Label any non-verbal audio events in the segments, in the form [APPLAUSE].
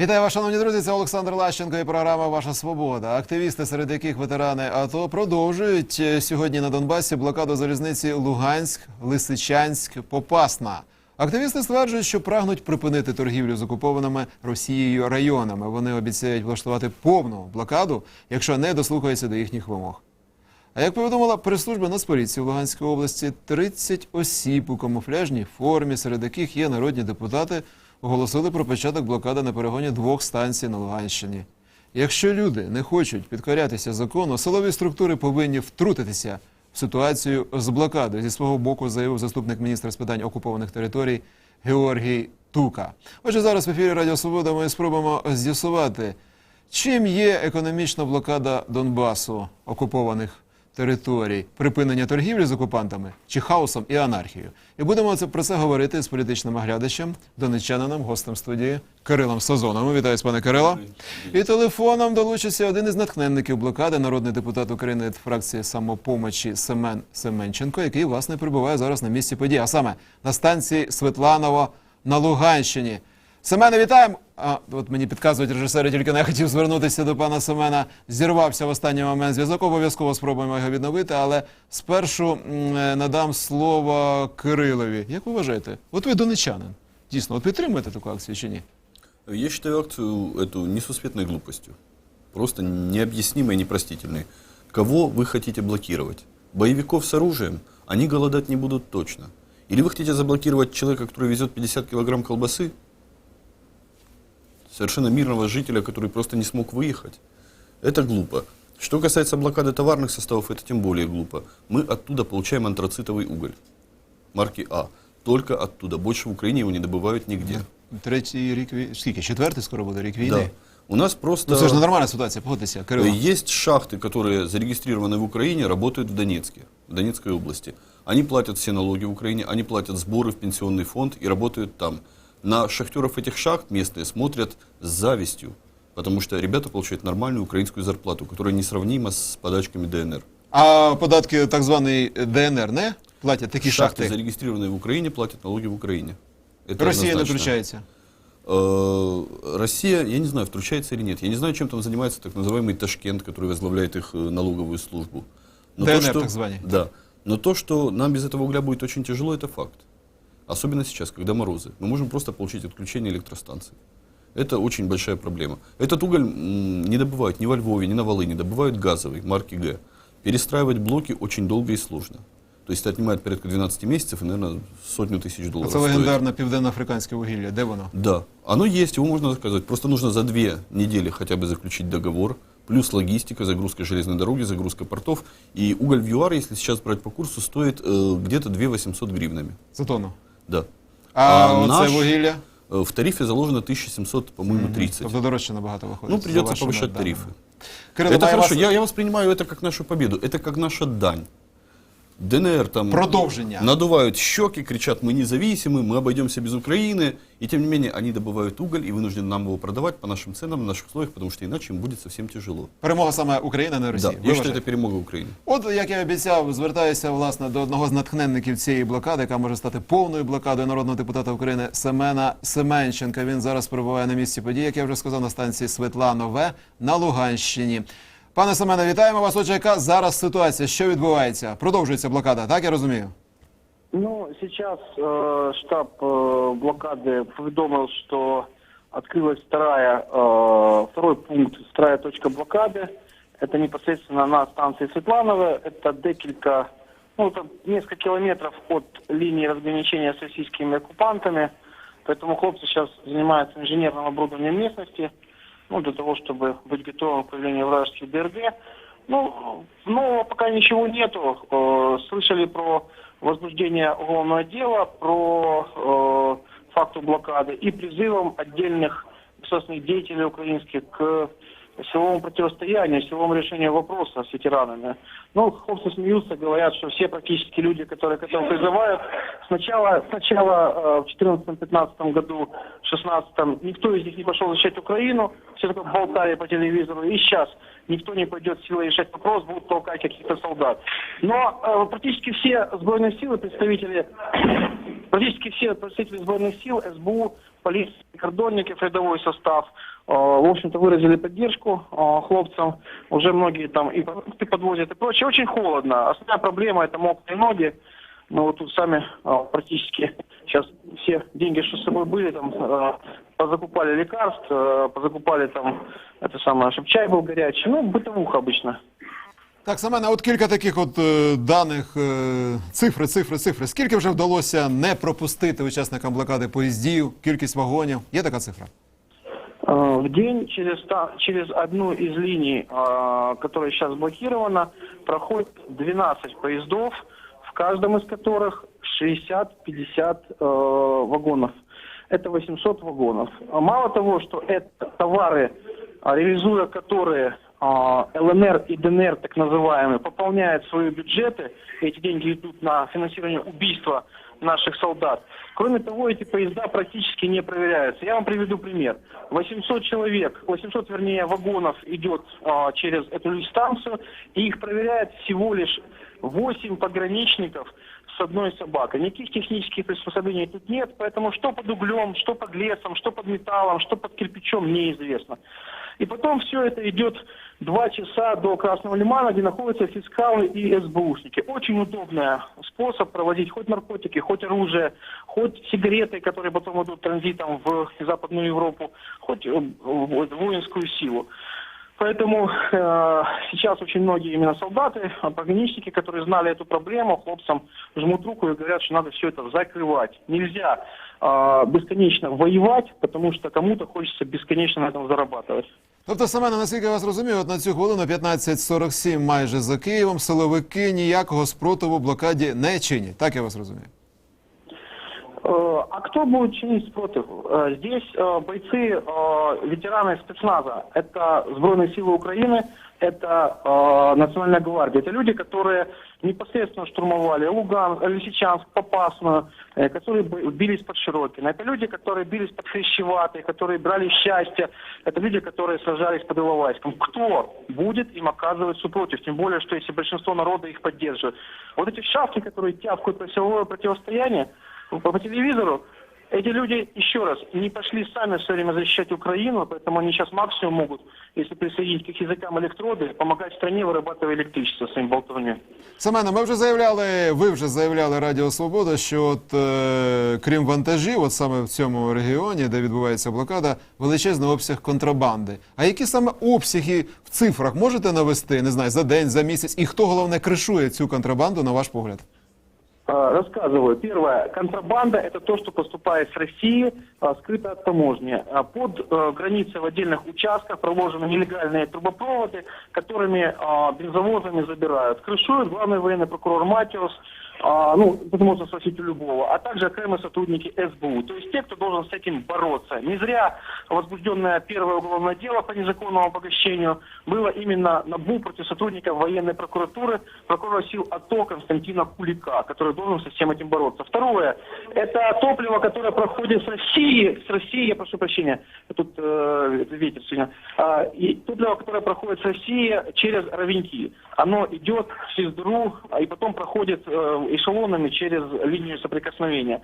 Вітаю вас, шановні друзі. Це Олександр Лащенко і програма Ваша Свобода. Активісти, серед яких ветерани АТО, продовжують е, сьогодні на Донбасі блокаду залізниці Луганськ, Лисичанськ, Попасна. Активісти стверджують, що прагнуть припинити торгівлю з окупованими Росією районами. Вони обіцяють влаштувати повну блокаду, якщо не дослухаються до їхніх вимог. А як повідомила прес-служба Нацполіції в Луганській області, 30 осіб у камуфляжній формі, серед яких є народні депутати, оголосили про початок блокади на перегоні двох станцій на Луганщині. Якщо люди не хочуть підкорятися закону, силові структури повинні втрутитися в ситуацію з блокадою. Зі свого боку заявив заступник міністра з питань окупованих територій Георгій Тука. Отже, зараз в ефірі Радіо Свобода ми спробуємо з'ясувати, Чим є економічна блокада Донбасу окупованих територій, припинення торгівлі з окупантами чи хаосом і анархією? І будемо про це говорити з політичним оглядачем, донеччанином, гостем студії Кирилом Сазоновим. Вітаю, пане Кирило. І телефоном долучиться один із натхненників блокади, народний депутат України від фракції самопомочі Семен Семенченко, який власне перебуває зараз на місці події, а саме на станції Светланово на Луганщині. Семене, вітаємо. А, от мені підказують режисери, тільки не хотів звернутися до пана Семена. Зірвався в останній момент зв'язок. Обов'язково спробуємо його відновити, але спершу м, е, надам слово Кирилові. Як ви вважаєте? От ви донечанин. Дійсно, от підтримуєте таку акцію чи ні? Я считаю акцию эту несусветной глупостью. Просто необъяснимой и непростительной. Кого вы хотите блокировать? Боевиков с оружием? Они голодать не будут точно. Или вы хотите заблокировать человека, который везет 50 килограмм колбасы? Совершенно мирного жителя, который просто не смог выехать? Это глупо. Что касается блокады товарных составов, это тем более глупо. Мы оттуда получаем антрацитовый уголь марки А. Только оттуда. Больше в Украине его не добывают нигде. Третій рік війни. Скільки? Четвертий скоро буде рік Да. війни. У нас просто... Ну це ж ненормальна ситуація, погодьтеся, Кирило. Есть шахты, которые зарегистрированы в Украине, работают в Донецке, в Донецкой области. Они платят все налоги в Украине, они платят сборы в пенсионный фонд и работают там. На шахтеров этих шахт местные смотрят с завистью, потому что ребята получают нормальную украинскую зарплату, которая несравнима с подачками ДНР. А податки так званий ДНР не платять такі Шахты, шахти? зарегистрированные в Украине, платят налоги в Украине. Это Росія не однозначно. втручається. Э, Россия, я не знаю, втручается или нет. Я не знаю, чем там занимается так называемый Ташкент, который возглавляет их э, налоговую службу. ДНР так звані. Да. Но то, что нам без этого угля будет очень тяжело, это факт. Особенно сейчас, когда морозы. Мы можем просто получить отключение электростанций. Это очень большая проблема. Этот уголь не добывают ни во Львове, ни на Волыне, добывают газовый, марки Г. Перестраивать блоки очень долго и сложно. То есть это отнимает порядка 12 месяцев и, наверное, сотню тысяч долларов. це стоит. легендарне південно-африканське вугілля. Де воно? Да, оно есть, его можно заказывать. Просто нужно за две недели хотя бы заключить договор, плюс логистика, загрузка железной дороги, загрузка портов. И уголь в ЮАР, если сейчас брать по курсу, стоит э, где-то 2 800 гривнами. За тонну. Да. А, А оце наш- вугілля? Э, В тарифе заложено 1700, по-моему, 30. Тобто дорожче набагато виходить. Ну, за придется вашими повышать даними. тарифы. Кирило, это маю хорошо, вас- я, я воспринимаю это как нашу победу, это как наша дань. ДНР там Продолжение. надувают щеки, кричат, мы независимы, мы обойдемся без Украины. И тем не менее, они добывают уголь и вынуждены нам его продавать по нашим ценам, на наших условиях, потому что иначе им будет совсем тяжело. Перемога саме України, не Да, Росії. я Ви считаю, вважаєте? это перемога Украины. От, як я обіцяв, звертаюся власне до одного з натхненників цієї блокади, яка може стати повною блокадою народного депутата України Семена Семенченка. Він зараз перебуває на місці події, як я вже сказав, на станції Светланове на Луганщині. Пане Семене, вітаємо вас. Отже, яка зараз ситуація? Що відбувається? Продовжується блокада, так я розумію? Ну, сейчас э, штаб э, блокады поведомил, что открылась вторая, э, второй пункт, вторая точка блокады. Это непосредственно на станции Светланово. Это декілька, ну, это несколько километров от линии разграничения с российскими оккупантами. Поэтому хлопцы сейчас занимаются инженерным оборудованием местности, Ну, для того, чтобы быть готовым к появлению вражеских ДРГ. Ну, нового пока ничего нету. Э, Слышали про возбуждение уголовного дела, про э, факту блокады и призывом отдельных государственных деятелей украинских к силовому противостоянию, силовому решению вопроса с ветеранами. Ну, хлопцы смеются, говорят, что все практически люди, которые к этому призывают, сначала, сначала э, в 2014-2015 году, в 2016 никто из них не пошел защищать Украину, все только болтали по телевизору, и сейчас никто не пойдет силой решать вопрос, будут толкать каких-то солдат. Но э, практически все сбройные силы, представители практически все представители сборных сил, СБУ, полиция, кордонников, рядовой состав, в общем-то, выразили поддержку э, хлопцам. Уже многие там и продукты подвозят и прочее. Очень холодно. Основная проблема это мокрые ноги. Мы вот тут сами э, практически сейчас все деньги, что с собой были, там э, позакупали лекарств, э, позакупали там это самое, чтобы чай был горячий. Ну, бытовуха обычно. Так, Семене, от кілька таких от е, даних, е, цифри, цифри, цифри. Скільки вже вдалося не пропустити учасникам блокади поїздів, кількість вагонів? Є така цифра? Э, В день через, через одну из линий, э, которая сейчас блокирована, проходит 12 поездов, в каждом из которых 60-50 э, вагонов. Это 800 вагонов. Мало того, что это товары, реализуя которые ЛНР и ДНР, так называемые, пополняют свои бюджеты, эти деньги идут на финансирование убийства наших солдат. Кроме того, эти поезда практически не проверяются. Я вам приведу пример. 800 человек, 800, вернее, вагонов идет а, через эту станцию, и их проверяет всего лишь 8 пограничников с одной собакой. Никаких технических приспособлений тут нет, поэтому что под углем, что под лесом, что под металлом, что под кирпичом, неизвестно. И потом все это идет два часа до Красного Лимана, где находятся фискалы и СБУшники. Очень удобный способ проводить хоть наркотики, хоть оружие, хоть сигареты, которые потом идут транзитом в Западную Европу, хоть э, воинскую силу. Поэтому э, сейчас очень многие именно солдаты, а, пограничники, которые знали эту проблему, хлопцам жмут руку и говорят, что надо все это закрывать. Нельзя э, бесконечно воевать, потому что кому-то хочется бесконечно на этом зарабатывать. Тобто, Семене, наскільки я вас розумію, от на цю хвилину 15.47 майже за Києвом силовики ніякого спротиву блокаді не чинять. Так я вас розумію. Э, А кто будет чинить против? Э, Здесь э, бойцы, ветераны спецназа, это Сбройные силы Украины, это Национальная гвардия. Это люди, которые непосредственно штурмовали Луган, Лисичанск, Попасную, которые бились под Широкино. Это люди, которые бились под Хрящеватой, которые брали счастье. Это люди, которые сражались под Иловайском. Кто будет им оказывать супротив? Тем более, что если большинство народа их поддерживает. Вот эти шавки, которые тявкают про силовое противостояние, по, по телевизору, эти люди, еще раз, не пошли сами все время защищать Украину, поэтому они сейчас максимум могут, если присоединить к их языкам электроды, помогать стране, вырабатывая электричество своим болтовней. Семене, ми вже заявляли, ви вже заявляли Радіо Свобода, що от е, крім вантажів, от саме в цьому регіоні, де відбувається блокада, величезний обсяг контрабанди. А які саме обсяги в цифрах можете навести, не знаю, за день, за місяць, і хто головне кришує цю контрабанду, на ваш погляд? Э, Рассказываю. Первое. Контрабанда – это то, что поступает с России, а, скрыто от таможни. А Под э, границей в отдельных участках проложены нелегальные трубопроводы, которыми а, бензовозами забирают. Крышует главный военный прокурор Матиос, а, ну, это можно спросить у любого, а также окремые сотрудники СБУ. То есть те, кто должен с этим бороться. Не зря возбужденное первое уголовное дело по незаконному обогащению было именно НАБУ против сотрудников военной прокуратуры, прокурора сил АТО Константина Кулика, который должен со всем этим бороться. Второе, это топливо, которое проходит с России, с России, я прошу прощения, тут э, ветер сегодня, А, и топливо, которое проходит с России через Ровеньки, оно идет в Сиздру, а и потом проходит э, эшелонами через линию соприкосновения.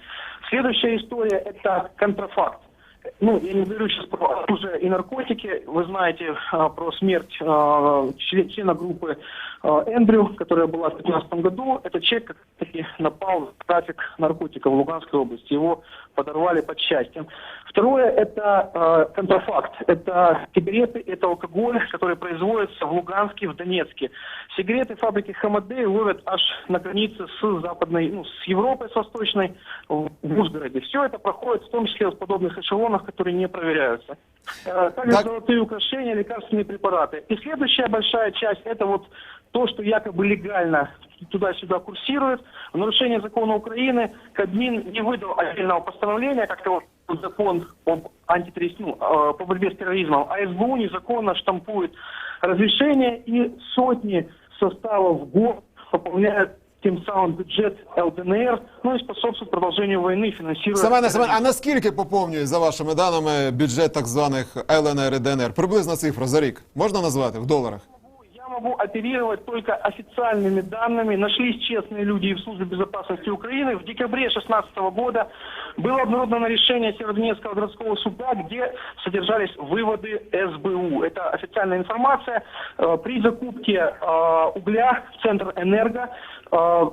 Следующая история – это контрафакт. Ну, я не говорю сейчас про оружие и наркотики. Вы знаете а, про смерть а, член- члена группы а, Эндрю, которая была в 2015 году. Этот человек как таки напал на трафик наркотиков в Луганской области. Его подорвали под счастьем. Второе – это а, контрафакт. Это сигареты, это алкоголь, который производится в Луганске, в Донецке. Сигареты фабрики Хамадей ловят аж на границе с западной, ну, с Европой, с восточной, в Ужгороде. Все это проходит в том числе в подобных эшелонах, которые не проверяются. Э, Также Так. золотые украшения, лекарственные препараты. И следующая большая часть – это вот то, что якобы легально туда-сюда курсирует. В нарушение закона Украины Кабмин не выдал отдельного постановления, как то вот закон об антитеррорист- ну, э, по борьбе с терроризмом, а СБУ незаконно штампует разрешения и сотни составов в год пополняют тем самым бюджет ЛДНР, ну и способствует продолжению войны, финансируя... Семене, Семене, а терроризм. наскільки поповнює, за вашими даними, бюджет так званих ЛНР і ДНР? Приблизна цифра за рік можна назвати в доларах? Я могу оперировать только официальными данными. Нашлись честные люди и в Службе безопасности Украины. В декабре 2016 года было обнародовано решение Северодонецкого городского суда, где содержались выводы СБУ. Это официальная информация. Э, При закупке э, угля в Центр Энерго э,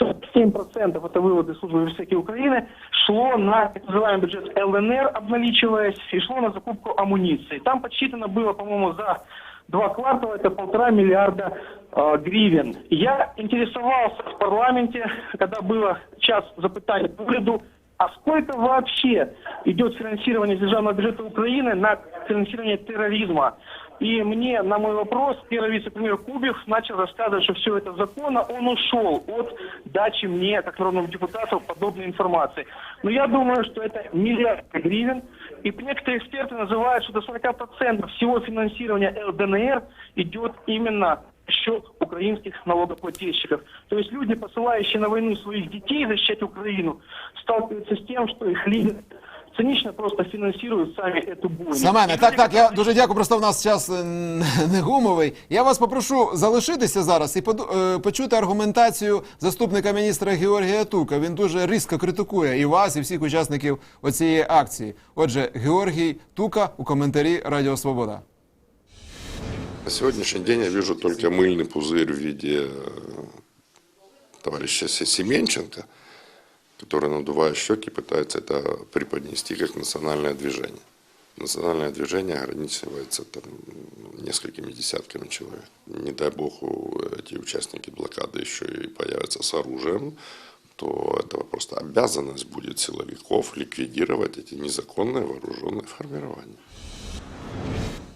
47% это выводы службы безопасности Украины, шло на так называемый бюджет ЛНР, обналичиваясь, и шло на закупку амуниции. Там подсчитано было, по-моему, за два квартала, это полтора миллиарда э, гривен. Я интересовался в парламенте, когда было час запытаний к уряду, а сколько вообще идет финансирование из державного бюджета Украины на финансирование терроризма? И мне на мой вопрос первый вице-премьер Кубев начал рассказывать, что все это законно. Он ушел от дачи мне, как народному депутату, подобной информации. Но я думаю, что это миллиарды гривен. И некоторые эксперты называют, что до 40% всего финансирования ЛДНР идет именно счет украинских налогоплательщиков. То есть люди, посылающие на войну своих детей защищать Украину, сталкиваются с тем, что их лидеры цинично просто фінансують самі эту бойню. Семене, І так, люди, так, я які- дуже дякую. Просто в нас час е, [LAUGHS] не гумовий. Я вас попрошу залишитися зараз і поду- е, почути аргументацію заступника міністра Георгія Тука. Він дуже різко критикує і вас, і всіх учасників оцієї акції. Отже, Георгій Тука у коментарі Радіо Свобода. На сегодняшний день я вижу только мыльный пузырь в виде э, товарища Се- Семенченко, который, надувая щеки, пытается это преподнести как национальное движение. Национальное движение ограничивается там, несколькими десятками человек. Не дай бог у- эти участники блокады еще и появятся с оружием, то это просто обязанность будет силовиков ликвидировать эти незаконные вооруженные формирования.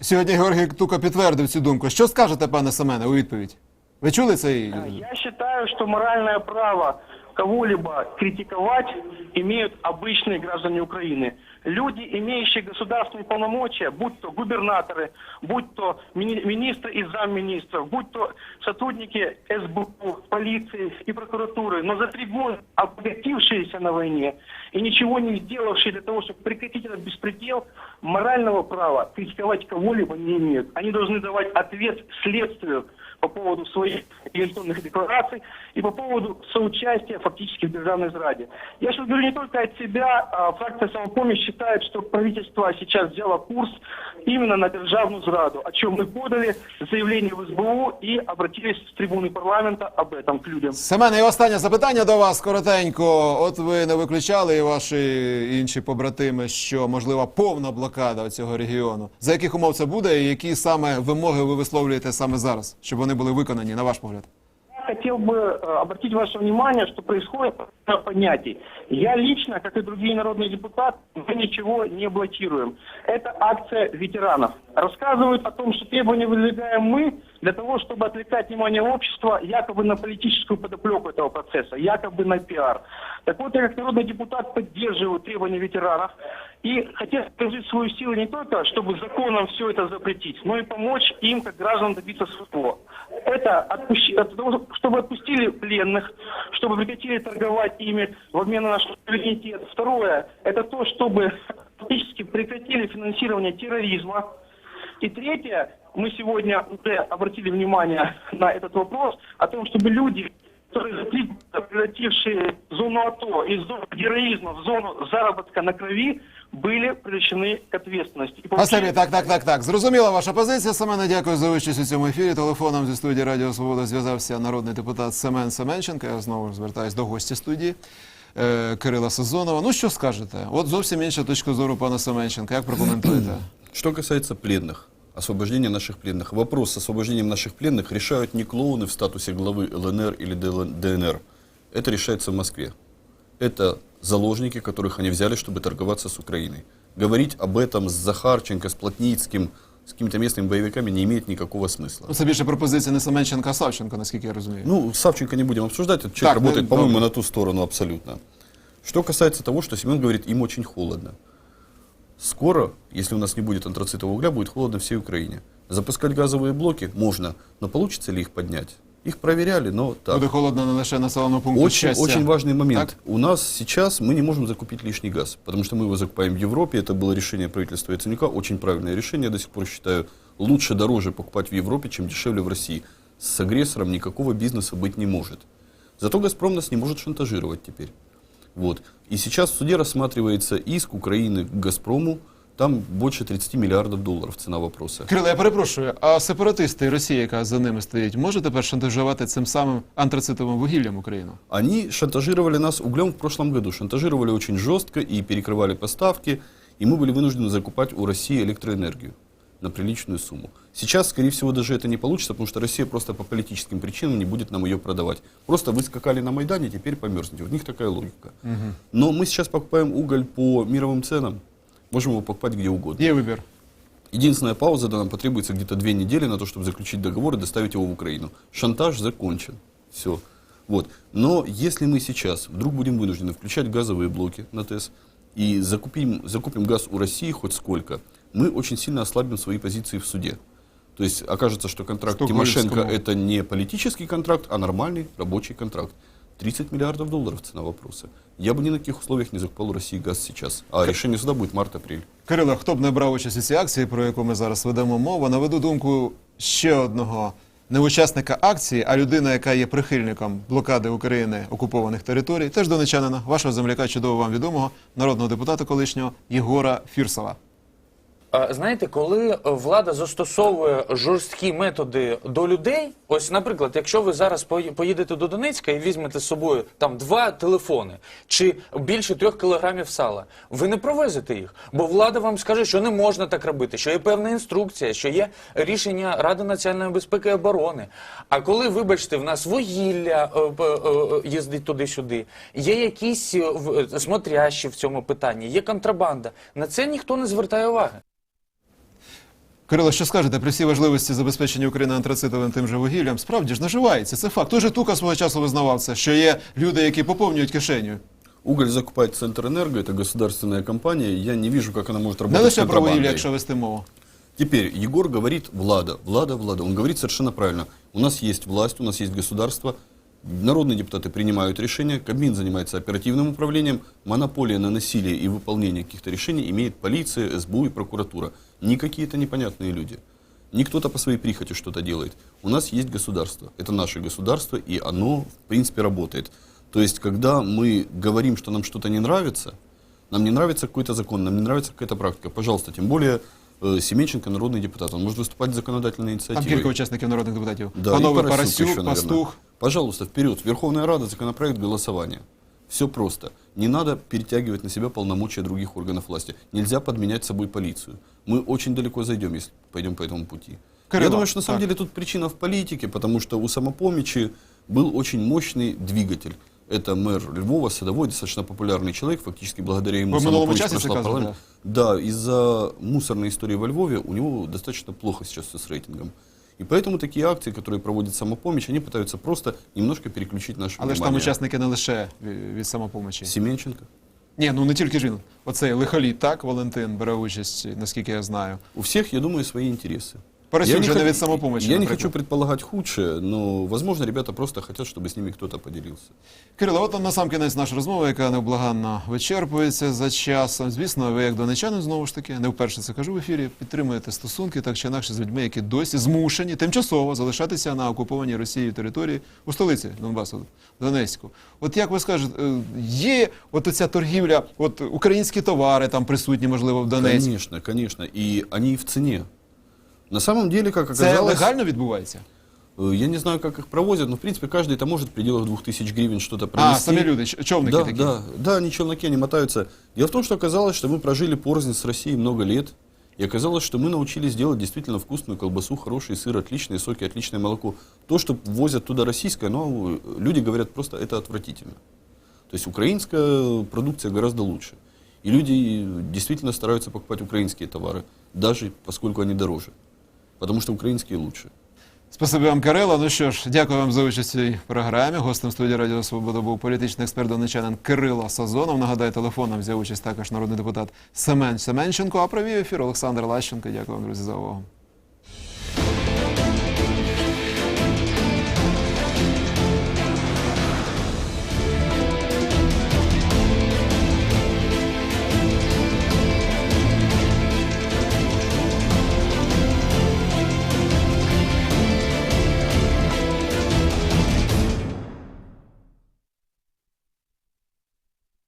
Сьогодні Георгій Тука підтвердив цю думку. Що скажете, пане Семене, у відповідь? Ви чули цей? Я считаю, что моральное право кого-либо критиковать имеют обычные граждане Украины. Люди, имеющие государственные полномочия, будь то губернаторы, будь то мини- министры и замминистров, будь то сотрудники СБУ, полиции и прокуратуры, но за три года обогатившиеся на войне и ничего не сделавшие для того, чтобы прекратить этот беспредел, морального права критиковать кого-либо не имеют. Они должны давать ответ следствию по поводу своих электронных деклараций и по поводу соучастия фактически в державной зраде. Я сейчас говорю не только от себя, а фракция «Самопомощь» считает, что правительство сейчас взяло курс именно на державную зраду, о чем мы подали заявление в СБУ и обратились с трибуны парламента об этом к людям. Семене, і останнє запитання до вас коротенько. От ви не виключали і ваші інші побратими, що можлива повна блокада цього регіону. За яких умов це буде, і які саме вимоги ви висловлюєте саме зараз, щоб вони були виконані, на ваш погляд? Я хотел бы э, обратить ваше внимание, что происходит на понятий. Я лично, как и другие народные депутаты, мы ничего не блокируем. Это акция ветеранов. Рассказывают о том, что требования выдвигаем мы для того, чтобы отвлекать внимание общества якобы на политическую подоплеку этого процесса, якобы на пиар. Так вот, я как народный депутат поддерживаю требования ветеранов и хотел приложить свою силу не только, чтобы законом все это запретить, но и помочь им, как гражданам, добиться своего. Это отпущи- чтобы отпустили пленных, чтобы прекратили торговать ими в обмен на наш суверенитет. Второе, это то, чтобы фактически прекратили финансирование терроризма. И третье, мы сегодня уже обратили внимание на этот вопрос, о том, чтобы люди, которые за три года превратившие зону АТО из зоны героизма в зону заработка на крови, были привлечены к ответственности. И Спасибі, получили- так, так, так, так. Зрозуміла ваша позиція. Семене, дякую за участь у цьому ефірі. Телефоном зі студії Радіо Свобода зв'язався народний депутат Семен Семенченко. Я знову звертаюсь до гостя студії е, Кирила Сезонова. Ну що скажете? От зовсім інша точка зору пана Семенченка. Як прокоментуєте? Что касается пленных, освобождения наших пленных, вопрос с освобождением наших пленных решают не клоуны в статусе главы ЛНР или ДЛ ДНР. Это решается в Москве. Это заложники, которых они взяли, чтобы торговаться с Украиной. Говорить об этом с Захарченко, с Плотницким, с какими-то местными боевиками не имеет никакого смысла. Ну, це більше пропозиція не Семенченка, а Савченко, наскільки я розумію. Ну, Савченко не будем обсуждать, этот человек Так, работает, ну, по-моему, добре. на ту сторону абсолютно. Что касается того, что Семен говорит, им очень холодно. Скоро, если у нас не будет антрацитового угля, будет холодно всей Украине. Запускать газовые блоки можно, но получится ли их поднять? Их проверяли, но так. Буде холодно не лише населеному пункту Очень, очень важный момент. Так? У нас сейчас мы не можем закупить лишний газ, потому что мы его закупаем в Европе. Это было решение правительства Яценюка, очень правильное решение, я до сих пор считаю. Лучше дороже покупать в Европе, чем дешевле в России. С агрессором никакого бизнеса быть не может. Зато «Газпром» нас не может шантажировать теперь. Вот. И сейчас в суде рассматривается иск Украины к «Газпрому». Там больше 30 миллиардов долларов цена вопроса. Кирило, я перепрошую, а сепаратисти і Росія, яка за ними стоїть, може тепер шантажувати цим самим антрацитовим вугіллям Україну? Они шантажировали нас углем в прошлом году. Шантажировали очень жестко и перекрывали поставки. И мы были вынуждены закупать у России электроэнергию На приличную сумму. Сейчас, скорее всего, даже это не получится, потому что Россия просто по политическим причинам не будет нам ее продавать. Просто вы скакали на Майдане, теперь померзнете. У них такая логика. Но мы сейчас покупаем уголь по мировым ценам. Можем его покупать где угодно. Є вибір. Единственная пауза, да, нам потребуется где-то две недели на то, чтобы заключить договор и доставить его в Украину. Шантаж закончен. Все. Вот. Но если мы сейчас вдруг будем вынуждены включать газовые блоки на ТЭС и закупим, закупим газ у России хоть сколько, мы очень сильно ослабим свои позиции в суде. То есть окажется, что контракт Стокгольмскому. Тимошенко это не политический контракт, а нормальный рабочий контракт. 30 миллиардов долларов цена вопроса. Я бы ни на каких условиях не закупал у России газ сейчас. А решение суда будет март-апрель. Кирило, хто б не брав участь у цій акції, про яку ми зараз ведемо мову, наведу думку ще одного не учасника акції, а людина, яка є прихильником блокади України окупованих територій, теж донечанина, вашого земляка, чудово вам відомого, народного депутата колишнього Єгора Фірсова. Знаєте, коли влада застосовує жорсткі методи до людей, ось, наприклад, якщо ви зараз поїдете до Донецька і візьмете з собою там два телефони чи більше трьох кілограмів сала, ви не провезете їх, бо влада вам скаже, що не можна так робити, що є певна інструкція, що є рішення Ради національної безпеки і оборони. А коли, вибачте, в нас вугілля е, е, е, їздить туди-сюди, є якісь смотрящі в цьому питанні, є контрабанда. На це ніхто не звертає уваги. Кирило, що скажете при всій важливості забезпечення України антрацитовим тим же вугіллям? Справді ж наживається, це факт. Той же Тука свого часу визнавав це, що є люди, які поповнюють кишеню. Уголь закупает Центрэнерго, это государственная компания. Я не вижу, как она может Не работать с лише про вугілля, контрабандой. якщо вести мову. Теперь Егор говорит Влада, Влада, Влада. Он говорит совершенно правильно. У нас есть власть, у нас есть государство. Народные депутаты принимают решения, Кабмин занимается оперативным управлением, монополия на насилие и выполнение каких-то решений имеет полиция, СБУ и прокуратура. Не какие-то непонятные люди. Не кто-то по своей прихоти что-то делает. У нас есть государство. Это наше государство, и оно, в принципе, работает. То есть, когда мы говорим, что нам что-то не нравится, нам не нравится какой-то закон, нам не нравится какая-то практика, пожалуйста, тем более э, Семенченко народный депутат, он может выступать с законодательной Там инициативой. кілька учасників народних депутатів. Да, Панове и Парасюк Парасюк, еще, наверное. Пастух. Пожалуйста, вперед. Верховная Рада, законопроект, голосование. Все просто. Не надо перетягивать на себя полномочия других органов власти. Нельзя подменять собой полицию. Мы очень далеко зайдем, если пойдем по этому пути. Кирилл, Я думаю, что на самом так. деле тут причина в политике, потому что у самопомощи был очень мощный двигатель. Это мэр Львова, садовой, достаточно популярный человек, фактически благодаря ему Вы в минулом «Самопомощь» часе прошла заказывали, парламент. Да, из-за мусорной истории во Львове у него достаточно плохо сейчас все с рейтингом. И поэтому такие акции, которые проводит самопомощь, они пытаются просто немножко переключить наше Але ж там внимание. учасники не лише ві- від самопомочі. Семенченко. Ні, ну не тільки ж він. Оцей лихоліт, так, Валентин бере участь, наскільки я знаю. У всех, я думаю, свои интересы. Парасюк же не хо- від самопомочі, Я не хочу предполагать худшее, но, возможно, ребята просто хотят, чтобы с ними кто-то поделился. Кирило, от на сам кінець наша розмова, яка невблаганно вичерпується за часом. Звісно, ви як донечанин, знову ж таки, не вперше це кажу в ефірі, підтримуєте стосунки так чи інакше з людьми, які досі змушені тимчасово залишатися на окупованій Росією території у столиці Донбасу, Донецьку. От як ви скажете, е, є от оця торгівля, от українські товари там присутні, можливо, в Донецьку. Конечно, конечно. И они в цене. На самом деле, как Це оказалось... легально відбувається? э, Я не знаю, как их провозят, но, в принципе, каждый это может в пределах 2000 гривен что-то А, провести. самі люди, ч- човники да, такі. Да, да, они челноки, они мотаются. Дело в том, что оказалось, что мы прожили порознь с Россией много лет. И оказалось, что мы научились делать действительно вкусную колбасу, хороший сыр, отличные соки, отличное молоко. То, что возят туда российское, но э, люди говорят просто, это отвратительно. То есть украинская продукция гораздо лучше. И люди действительно стараются покупать украинские товары, даже поскольку они дороже. Потому что украинские лучше. Спасибі вам, Кирило. Ну що ж, дякую вам за участь у цій програмі. Гостем студії Радіо Свобода був політичний експерт донечанин Кирило Сазонов. Нагадаю, телефоном взяв участь також народний депутат Семен Семенченко. А провів ефір Олександр Лащенко. Дякую вам, друзі, за увагу.